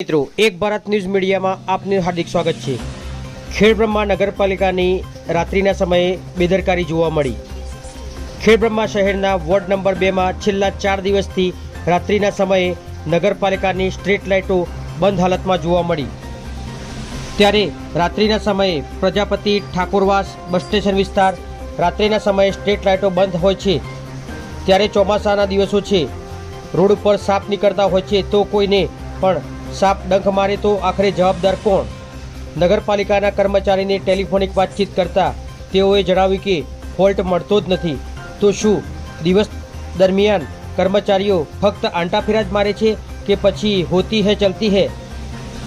મિત્રો, એક ભારત ન્યૂઝ મીડિયામાં આપનું હાર્દિક સ્વાગત છે. ખેડબ્રહ્મા નગરપાલિકાની રાત્રિના સમયે બેદરકારી જોવા મળી. ખેડબ્રહ્મા શહેરના વોર્ડ નંબર બેમાં છેલ્લા ચાર દિવસથી રાત્રિના સમયે નગરપાલિકાની સ્ટ્રીટ લાઇટો બંધ હાલતમાં જોવા મળી. ત્યારે રાત્રિના સમયે પ્રજાપતિ ઠાકોરવાસ બસ સ્ટેશન વિસ્તાર રાત્રિના સમયે સ્ટ્રીટ લાઇટો બંધ હોય છે. ત્યારે ચોમાસાના દિવસો છે. રોડ ઉપર સાપ નીકળતા હોય છે તો કોઈને પણ સાપ ડંખ મારે તો આખરે જવાબદાર કોણ? નગરપાલિકાના કર્મચારીને ટેલિફોનિક વાતચીત કરતા તેઓએ જણાવ્યું કે ફોલ્ટ મળતો જ નથી. તો શું, દિવસ દરમિયાન કર્મચારીઓ ફક્ત આંટાફેરા જ મારે છે કે પછી હોતી હે, ચલતી હે?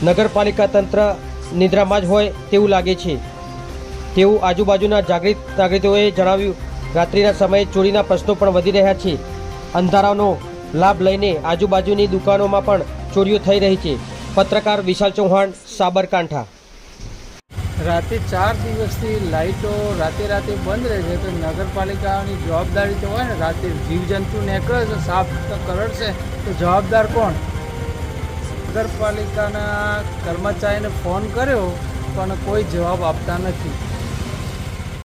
નગરપાલિકા તંત્ર નિદ્રામાં જ હોય તેવું લાગે છે. તેવું આજુબાજુના જાગૃત નાગરિકોએ જણાવ્યું, રાત્રિના સમયે ચોરીના પ્રશ્નો પણ વધી રહ્યા છે. અંધારાનો લાભ લઈને આજુબાજુની દુકાનોમાં પણ ચોરીઓ થઈ રહી છે. પત્રકાર વિશાલ ચૌહાણ, સાબરકાંઠા. રાતે ચાર દિવસથી લાઇટો રાતે રાતે બંધ રહે છે તો નગરપાલિકાની જવાબદારી તો હોય ને, રાતે જીવજંતુ નીકળે છે સાફ કરડશે તો જવાબદાર કોણ? નગરપાલિકાના કર્મચારીને ફોન કર્યો પણ કોઈ જવાબ આપતા નથી.